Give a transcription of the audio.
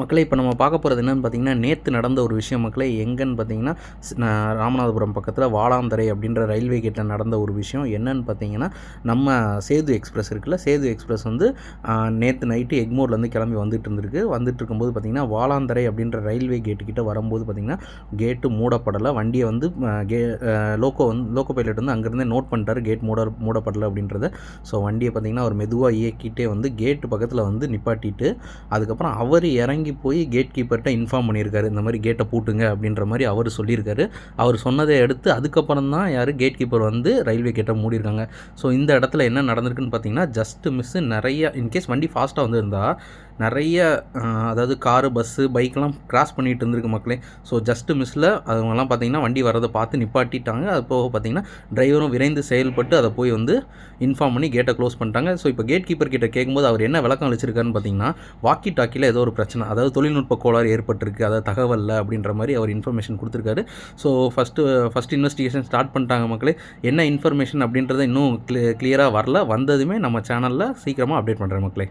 மக்களே இப்போ நம்ம பார்க்க போகிறது என்னென்னு பார்த்தீங்கன்னா நேற்று நடந்த ஒரு விஷயம் மக்களே எங்கன்னு பார்த்தீங்கன்னா ராமநாதபுரம் பக்கத்தில் வாளாந்தரை அப்படின்ற ரயில்வே கேட்டில் நடந்த ஒரு விஷயம். என்னன்னு பார்த்தீங்கன்னா நம்ம சேது எக்ஸ்பிரஸ் இருக்குல்ல சேது எக்ஸ்பிரஸ் வந்து நேற்று நைட்டு எக்மோர்லேருந்து கிளம்பி வந்துட்டு இருந்திருக்கு. வந்துட்டு இருக்கும்போது பார்த்தீங்கன்னா வாளாந்தரை அப்படின்ற ரயில்வே கேட்டுக்கிட்ட வரும்போது பார்த்தீங்கன்னா கேட்டு மூடப்படலை. வண்டியை வந்து கே லோக்கோ வந்து லோக்கோ பைலட் வந்து அங்கேருந்தே நோட் பண்ணிட்டாரு கேட் மூட மூடப்படலை அப்படின்றத. ஸோ வண்டியை பார்த்தீங்கன்னா அவர் மெதுவாக இயக்கிட்டே வந்து கேட்டு பக்கத்தில் வந்து நிப்பாட்டிட்டு அதுக்கப்புறம் அவர் இறங்கி போய் கேட் கீப்பர்கிட்ட இன்ஃபார்ம் பண்ணியிருக்காரு. இந்த மாதிரி கேட்டை பூட்டுங்க அப்படின்ற மாதிரி அவர் சொல்லியிருக்காரு. அவர் சொன்னதை அடுத்து அதுக்கப்புறம் தான் யார் கேட் கீப்பர் வந்து ரயில்வே கேட்டை மூடியிருக்காங்க. ஸோ இந்த இடத்துல என்ன நடந்திருக்குன்னு பார்த்தீங்கன்னா ஜஸ்ட் மிஸ்ஸு நிறைய இன்கேஸ் வண்டி ஃபாஸ்ட்டாக வந்துருந்தா நிறைய அதாவது காரு பஸ்ஸு பைக்கெலாம் கிராஸ் பண்ணிகிட்டு இருந்திருக்கு மக்களே. ஸோ ஜஸ்ட்டு மிஸ்ஸில் அவங்கெல்லாம் பார்த்தீங்கன்னா வண்டி வரதை பார்த்து நிப்பாட்டிட்டாங்க. அது போக பார்த்தீங்கன்னா டிரைவரும் விரைந்து செயல்பட்டு அதை போய் வந்து இன்ஃபார்ம் பண்ணி கேட்டை க்ளோஸ் பண்ணிட்டாங்க. ஸோ இப்போ கேட் கீப்பர் கிட்ட கேட்கும்போது அவர் என்ன விளக்கம் அளிச்சிருக்காருன்னு பார்த்தீங்கன்னா வாக்கி டாக்கியில் ஏதோ ஒரு பிரச்சனை. அதாவது தொழில்நுட்ப கோளாறு ஏற்பட்டிருக்கு அதாவது தகவலில் அப்படின்ற மாதிரி அவர் இன்ஃபர்மேஷன் கொடுத்துருக்காரு. So first first investigation start பண்ணிட்டாங்க மக்களே. என்ன இன்ஃபர்மேஷன் அப்படின்றத இன்னும் கிளியராக வரல. வந்ததுமே நம்ம சேனலில் சீக்கிரமாக அப்டேட் பண்ணுறேன் மக்களே.